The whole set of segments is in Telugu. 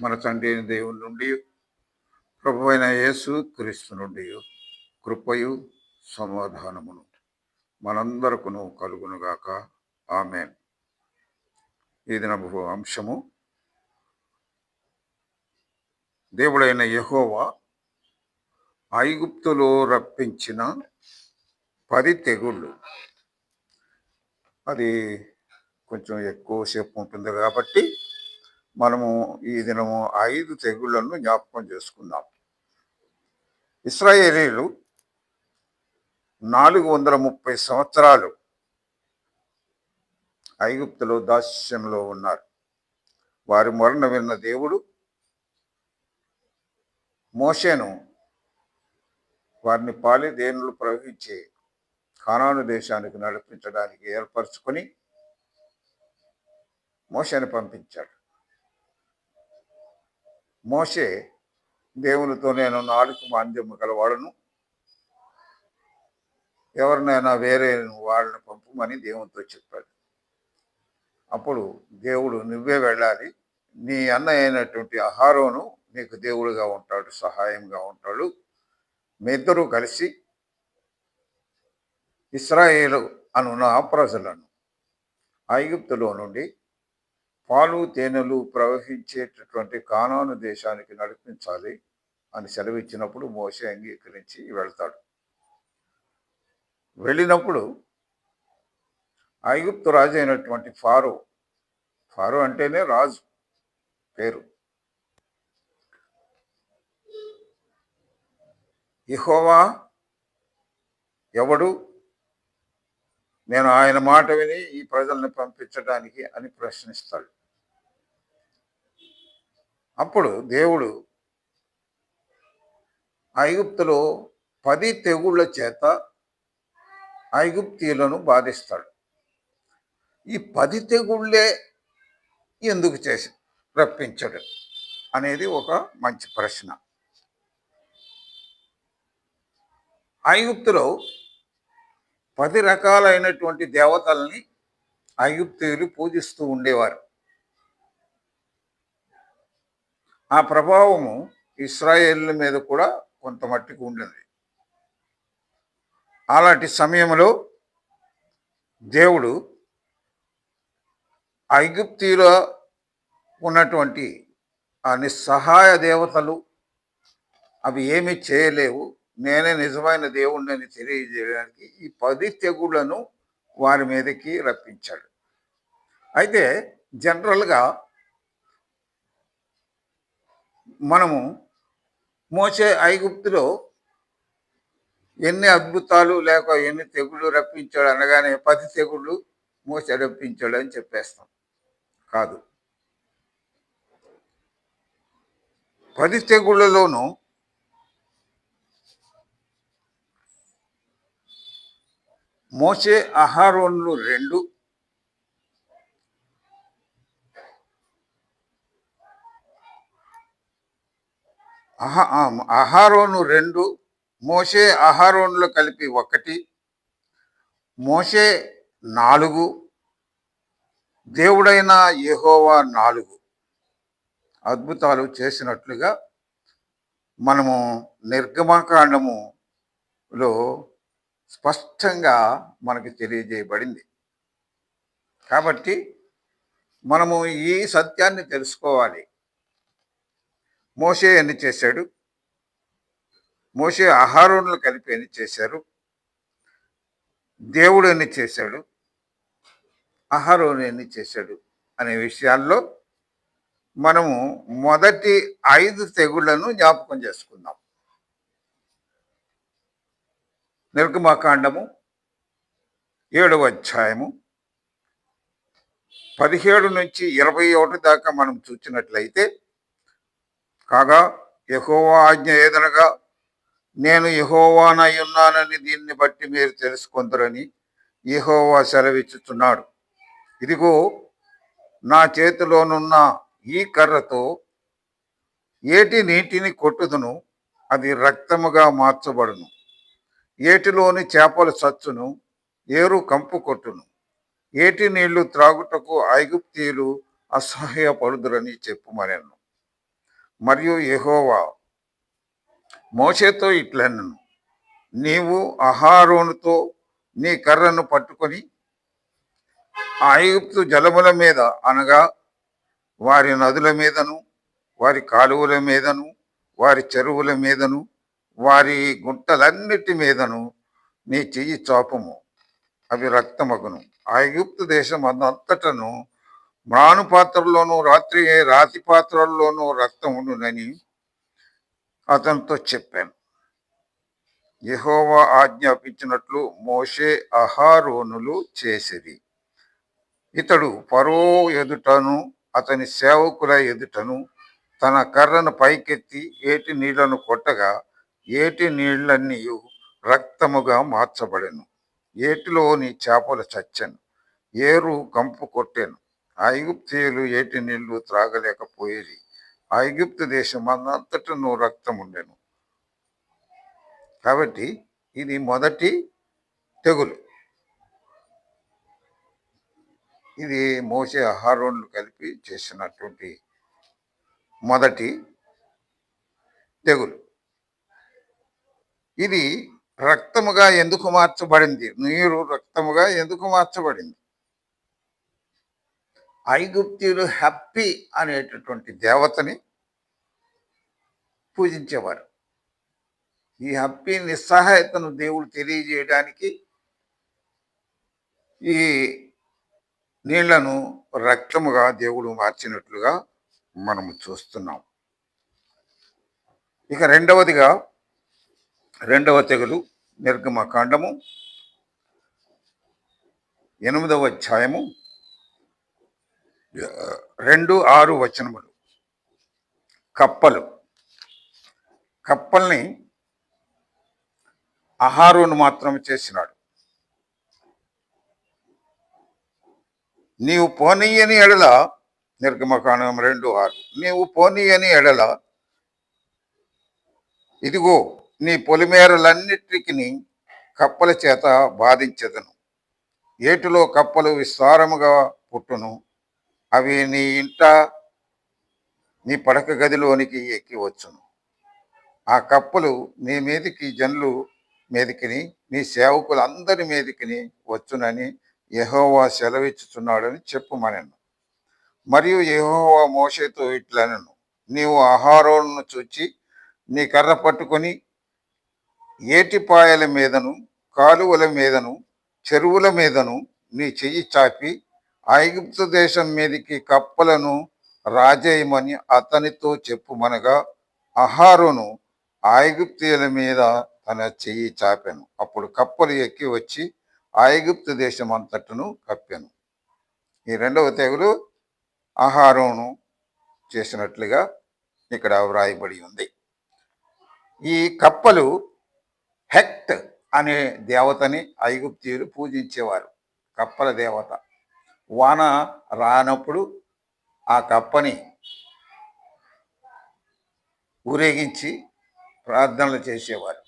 మన తండ్రి అయిన దేవుని నుండి ప్రభు అయిన యేసు క్రీస్తు నుండి కృపయు సమాధానమును మనందరకును కలుగునుగాక. ఆమె ఇది నభు అంశము దేవుడైన యహోవా ఐగుప్తులో రప్పించిన పది తెగుళ్ళు. అది కొంచెం ఎక్కువసేపు ఉంటుంది కాబట్టి మనము ఈ దినము ఐదు తెగుళ్ళను జ్ఞాపకం చేసుకుందాం. ఇస్రాయేలీలు నాలుగు వందల ముప్పై సంవత్సరాలు ఐగుప్తులో దాస్యంలో ఉన్నారు. వారి మరణ విన్న దేవుడు మోషేను వారిని పాలి దేనులు ప్రవహించి కానాను దేశానికి నడిపించడానికి ఏర్పరచుకొని మోషేను పంపించాడు. మోషే దేవునితో నేను నాలుగు మాంద్యము గలవాడను. ఎవరినైనా వేరే వాళ్ళని పంపమని దేవునితో చెప్పాడు. అప్పుడు దేవుడు నువ్వే వెళ్ళాలి. నీ అన్న అయినటువంటి అహారోను నీకు దేవుడుగా ఉంటాడు సహాయంగా ఉంటాడు. మీ ఇద్దరూ కలిసి ఇస్రాయేలు అను నా ప్రజలను ఐగుప్తులో నుండి పాలు తేనెలు ప్రవహించేటటువంటి కానాను దేశానికి నడిపించాలి అని సెలవిచ్చినప్పుడు మోసే అంగీకరించి వెళ్తాడు. వెళ్ళినప్పుడు ఐగుప్తు రాజు అయినటువంటి ఫారో ఫారో అంటేనే రాజు పేరు. ఇహోవా ఎవడు? నేను ఆయన మాట విని ఈ ప్రజల్ని పంపించడానికి అని ప్రశ్నిస్తాడు. అప్పుడు దేవుడు ఐగుప్తులో పది తెగుళ్ళ చేత ఐగుప్తీయులను బాధిస్తాడు. ఈ పది తెగుళ్ళే ఎందుకు చేసి రప్పించడు అనేది ఒక మంచి ప్రశ్న. ఐగుప్తులో పది రకాలైనటువంటి దేవతల్ని ఐగుప్తీయులు పూజిస్తూ ఉండేవారు. ఆ ప్రభావము ఇస్రాయేళ్ళ మీద కూడా కొంత మట్టికి ఉండింది. అలాంటి సమయంలో దేవుడు ఐగుప్తిలో ఉన్నటువంటి ఆ నిస్సహాయ దేవతలు అవి ఏమీ చేయలేవు. నేనే నిజమైన దేవుణ్ణి తెలియజేయడానికి ఈ పది తెగుళ్ళను వారి మీదకి రప్పించాడు. అయితే జనరల్గా మనము మోసే ఐగుప్తులో ఎన్ని అద్భుతాలు లేక ఎన్ని తెగుళ్ళు రప్పించాడు అనగానే పది తెగుళ్ళు మోసే రప్పించాడు అని చెప్పేస్తాం. కాదు. పది తెగుళ్ళలోనూ మోసే అహారోన్లు రెండు అహారోను రెండు మోషే అహారోన్లు కలిపి ఒకటి మోసే నాలుగు దేవుడైన యహోవా నాలుగు. అద్భుతాలు చేసినట్లుగా మనము నిర్గమకాండములో స్పష్టంగా మనకి తెలియజేయబడింది. కాబట్టి మనము ఈ సత్యాన్ని తెలుసుకోవాలి. మోసే ఎన్ని చేశాడు? మోషే ఆహారంలో కలిపి ఎన్ని చేశారు? దేవుడు ఎన్ని చేశాడు? ఆహారం ఎన్ని చేశాడు? అనే విషయాల్లో మనము మొదటి ఐదు తెగుళ్ళను జ్ఞాపకం చేసుకుందాం. నిర్గమాకాండము ఏడవ అధ్యాయము పదిహేడు నుంచి ఇరవై ఒకటి దాకా మనం చూసినట్లయితే కాగా యహోవా ఆజ్ఞ ఏదనగా నేను యహోవానై ఉన్నానని దీన్ని బట్టి మీరు తెలుసుకుందరని యహోవా సెలవిచ్చుచున్నాడు. ఇదిగో నా చేతిలోనున్న ఈ కర్రతో ఏటి నీటిని కొట్టుదును అది రక్తముగా మార్చబడును. ఏటిలోని చేపలు చచ్చును ఏరు కంపు కొట్టును. ఏటి నీళ్ళు త్రాగుటకు ఐగుప్తీయులు అసహ్యపడుదురని చెప్పుమనెను మరియు ఎహోవా మోషేతో ఇట్లన్నను నీవు అహారోనుతో నీ కర్రను పట్టుకొని ఐగుప్తు జలముల మీద అనగా వారి నదుల మీదను వారి కాలువల మీదను వారి చెరువుల మీదను వారి గుంటలన్నిటి మీదను నీ చెయ్యి చాపము. అవి రక్తమగును. ఐగుప్తు దేశం అంతటను మ్రాను పాత్రలోనూ రాత్రి రాతి పాత్రల్లోనూ రక్తం ఉండునని అతనితో చెప్పాను. యహోవా ఆజ్ఞాపించినట్లు మోషే అహారోనులు చేసిరి ఇతడు పరో ఎదుటను అతని సేవకుల ఎదుటను తన కర్రను పైకెత్తి ఏటి నీళ్ళను కొట్టగా ఏటి నీళ్ళన్నీ రక్తముగా మార్చబడెను. ఏటిలోని చేపలు చచ్చెను. ఏరు కంపు కొట్టెను. ఐగుప్తీయులు ఏటి నీళ్ళు త్రాగలేకపోయేది. ఐగుప్తు దేశం అంతటను రక్తం ఉండెను. కాబట్టి ఇది మొదటి తెగులు. ఇది మోసే ఆహారోన్లు కలిపి చేసినటువంటి మొదటి తెగులు. ఇది రక్తముగా ఎందుకు మార్చబడింది? నీరు రక్తముగా ఎందుకు మార్చబడింది? ఐగుప్తీయులు హ్యాపీ అనేటటువంటి దేవతని పూజించేవారు. ఈ హ్యాపీ నిస్సహాయతను దేవుడు తెలియజేయడానికి ఈ నీళ్ళను రక్తముగా దేవుడు మార్చినట్లుగా మనము చూస్తున్నాం. ఇక రెండవదిగా రెండవ తెగులు నిర్గమ కాండము ఎనిమిదవ అధ్యాయము రెండు ఆరు వచనములు. కప్పలు. కప్పల్ని ఆహారును మాత్రం చేసినాడు. నీవు పోనీయని ఎడల నిర్గమకాండం రెండు ఆరు నీవు పోనీయని ఎడల ఇదిగో నీ పొలిమేరలన్నిటికి కప్పల చేత బాధించదను. ఏటిలో కప్పలు విస్తారముగా పుట్టును? అవి నీ ఇంట నీ పడక గదిలోనికి ఎక్కి వచ్చును ఆ కప్పలు నీ మీదికి జనులు మీదికిని నీ సేవకులు అందరి మీదికిని వచ్చునని యహోవా సెలవిచ్చుచున్నాడని చెప్పుమనను. మరియు యహోవా మోషేతో ఇట్లనను. నీవు ఆహారోలను చూచి నీ కర్ర పట్టుకొని ఏటిపాయల మీదను కాలువల మీదను చెరువుల మీదను నీ చెయ్యి చాపి ఐగుప్తు దేశం మీదికి కప్పలను రాజేయమని అతనితో చెప్పుమనగా అహారును ఐగుప్తీయుల మీద తన చెయ్యి చాపాను. అప్పుడు కప్పలు ఎక్కి వచ్చి ఐగుప్తు దేశం అంతటను కప్పాను. ఈ రెండవ తెగులు ఆహారమును చేసినట్లుగా ఇక్కడ వ్రాయబడి ఉంది. ఈ కప్పలు హెక్ట్ అనే దేవతని ఐగుప్తీయులు పూజించేవారు. కప్పల దేవత. వాన రానప్పుడు ఆ కప్పని ఊరేగించి ప్రార్థనలు చేసేవారు.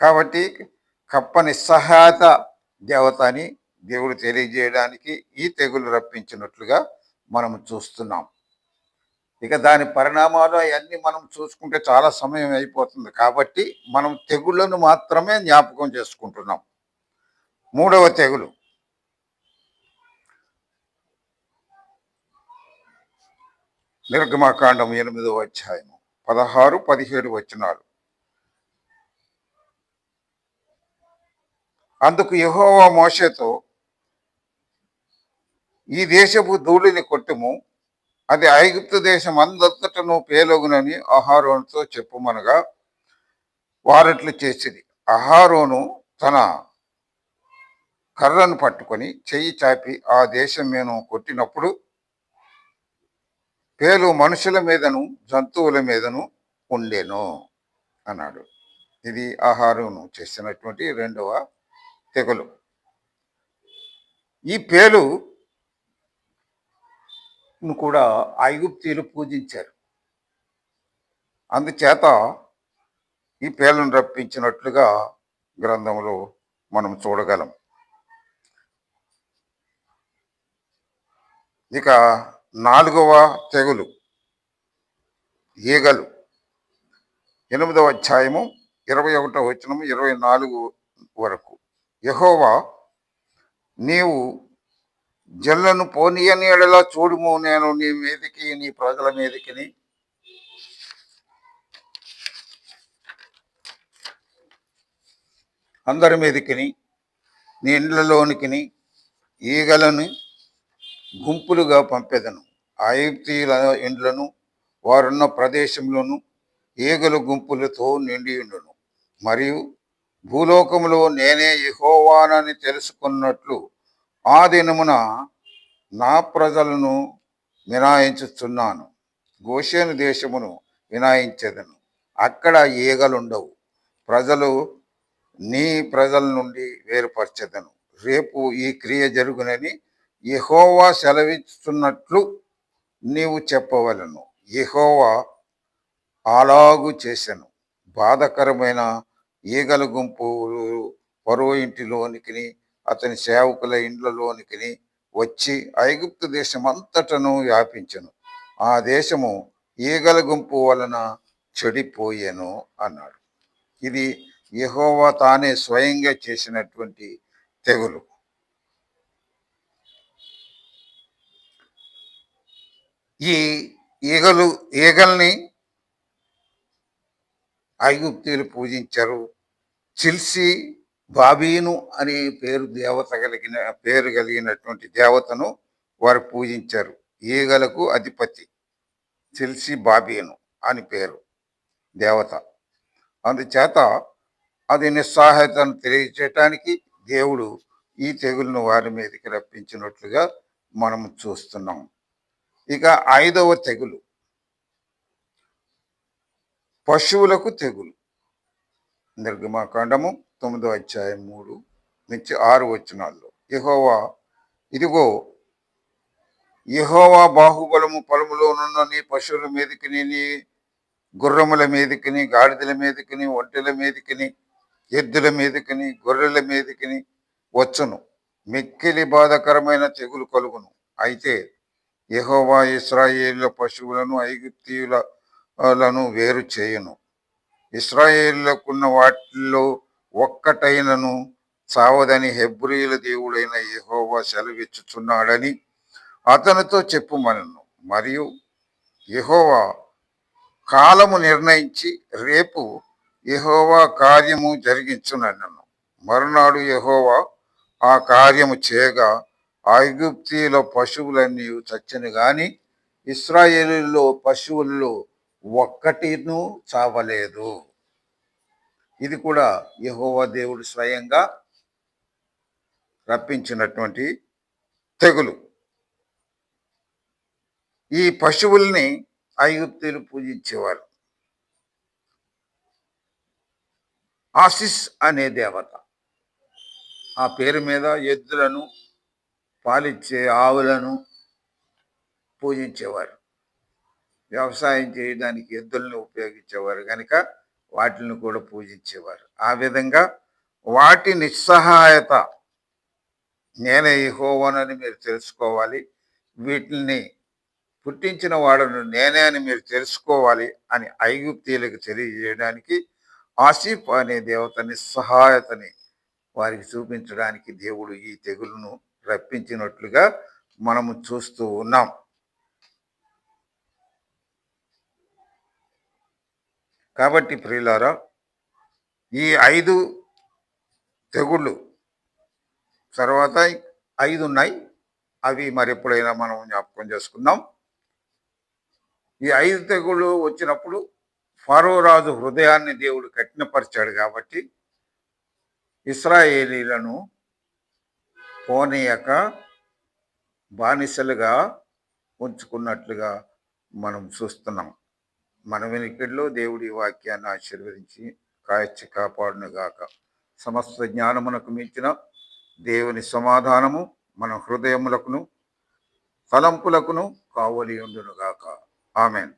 కాబట్టి కప్ప నిస్సహాయత దేవత అని దేవుడు తెలియజేయడానికి ఈ తెగులు రప్పించినట్లుగా మనం చూస్తున్నాం. ఇక దాని పరిణామాలు అవన్నీ మనం చూసుకుంటే చాలా సమయం అయిపోతుంది. కాబట్టి మనం తెగుళ్ళను మాత్రమే జ్ఞాపకం చేసుకుంటున్నాం. మూడవ తెగులు. నిర్గమాకాండం ఎనిమిదవ అధ్యాయము. పదహారు పదిహేడు వచనాలు. అందుకు యహోవా మోషతో ఈ దేశపు ధూళిని కొట్టుము. అది ఐగుప్తు దేశం అందంతటను పేలొగునని అహారోనుతో చెప్పుమనగా వారట్లు చేసిరి. అహారోను తన కర్రను పట్టుకొని చెయ్యి చాపి ఆ దేశం మేము కొట్టినప్పుడు పేలు మనుషుల మీదను జంతువుల మీదను ఉండెను అన్నాడు. ఇది ఆహారం చేసినటువంటి రెండవ తెగులు. ఈ పేలు కూడా ఐగుప్తీలు పూజించారు. అందుచేత ఈ పేలను రప్పించినట్లుగా గ్రంథంలో మనం చూడగలం. ఇక నాలుగవ తెగులు ఈగలు. ఎనిమిదవ అధ్యాయము ఇరవై ఒకటో వచనము ఇరవై నాలుగు వరకు. యహోవా నీవు జల్లను పోనీయని ఎడలా చూడుము నేను నీ మీదకి నీ ప్రజల మీదకి అందరి మీదకి నీ ఇండ్లలోనికి ఈగలను గుంపులుగా పంపెదను. ఐగుప్తీయుల ఇండ్లను వారున్న ప్రదేశంలోను ఈగల గుంపులతో నిండి ఉండును. మరియు భూలోకములో నేనే యహోవానని తెలుసుకున్నట్లు ఆ దినమున నా ప్రజలను మినాయించుచున్నాను. గోషేను దేశమును వినాయించేదను అక్కడ ఈగలుండవు. ప్రజలు నీ ప్రజల నుండి వేరుపరచెదను. రేపు ఈ క్రియ జరుగునని యహోవా సెలవిస్తున్నట్లు నీవు చెప్పవలను. ఇహోవా అలాగు చేశాను బాధకరమైన ఈగల గుంపులు పరువు ఇంటిలోనికి అతని సేవకుల ఇండ్లలోనికి వచ్చి ఐగుప్తు దేశం అంతటను వ్యాపించను. ఆ దేశము ఈగల గుంపు వలన చెడిపోయేను అన్నాడు. ఇది యహోవా తానే స్వయంగా చేసినటువంటి తెగులు. ఈ ఈగలు ఈగల్ని ఐగుప్తీలు పూజించారు. చిల్సి బాబీను అనే పేరు దేవత కలిగిన పేరు కలిగినటువంటి దేవతను వారు పూజించారు. ఈగలకు అధిపతి చిల్సి బాబీను అని పేరు దేవత. అందుచేత అది నిస్సహాయతను తెలియచేయటానికి దేవుడు ఈ తెగులను వారి మీదకి రప్పించినట్లుగా మనం చూస్తున్నాం. ఇక ఐదవ తెగులు. పశువులకు తెగులు. నిర్గమాకాండము తొమ్మిదో అధ్యాయం మూడు నుంచి ఆరు వచనాల్లో. యహోవా ఇదిగో యహోవా బాహుబలము పొలములోనున్న నీ పశువుల మీదకి నీ గుర్రముల మీదకిని గాడిదల మీదకిని ఒంటెల మీదకిని ఎద్దుల మీదకిని గొర్రెల మీదకిని వచ్చును. మిక్కిలి బాధకరమైన తెగులు కలుగును. అయితే యహోవా ఇస్రాయేళ్ళ పశువులను ఐగుప్తీయులను వేరు చేయును. ఇస్రాయేళ్ళకున్న వాటిల్లో ఒక్కటైనను చావదని హెబ్రియుల దేవుడైన యహోవా సెలవిచ్చుచున్నాడని అతనితో చెప్పుమనను. మరియు యహోవా కాలము నిర్ణయించి రేపు యహోవా కార్యము జరిగించునన్నను మరునాడు యహోవా ఆ కార్యము చేయగా ఐగుప్తీయుల పశువులన్నీ చచ్చను గాని ఇస్రాయేలీలో పశువుల్లో ఒక్కటిను చావలేదు. ఇది కూడా యహోవా దేవుడు స్వయంగా రప్పించినటువంటి తెగులు. ఈ పశువుల్ని ఐగుప్తీయులు పూజించేవారు. ఆసిస్ అనే దేవత. ఆ పేరు మీద ఎద్దులను పాలిచ్చే ఆవులను పూజించేవారు. వ్యవసాయం చేయడానికి ఎద్దులను ఉపయోగించేవారు. కనుక వాటిని కూడా పూజించేవారు. ఆ విధంగా వాటి నిస్సహాయత నేనే హోవనని మీరు తెలుసుకోవాలి. వీటిని పుట్టించిన వాడను నేనే అని మీరు తెలుసుకోవాలి అని ఐగుప్తీయులకు తెలియజేయడానికి ఆసిఫ్ అనే దేవత నిస్సహాయతని వారికి చూపించడానికి దేవుడు ఈ తెగులును రప్పించినట్లుగా మనము చూస్తూ ఉన్నాం. కాబట్టి ప్రియులారా ఈ ఐదు తెగుళ్ళు తర్వాత ఐదు ఉన్నాయి. అవి మరి ఎప్పుడైనా మనం జ్ఞాపకం చేసుకుందాం. ఈ ఐదు తెగుళ్ళు వచ్చినప్పుడు ఫారోరాజు హృదయాన్ని దేవుడు కఠినపరిచాడు కాబట్టి ఇస్రాయేలీలను పోనీయక బానిసలుగా ఉంచుకున్నట్లుగా మనం చూస్తున్నాం. మన వెనుకల్లో దేవుడి వాక్యాన్ని ఆశీర్వదించి కాయచ్చి కాపాడునుగాక. సమస్త జ్ఞానమునకు మించిన దేవుని సమాధానము మన హృదయములకును తలంపులకును కావలి ఉండునుగాక. ఆమెన్.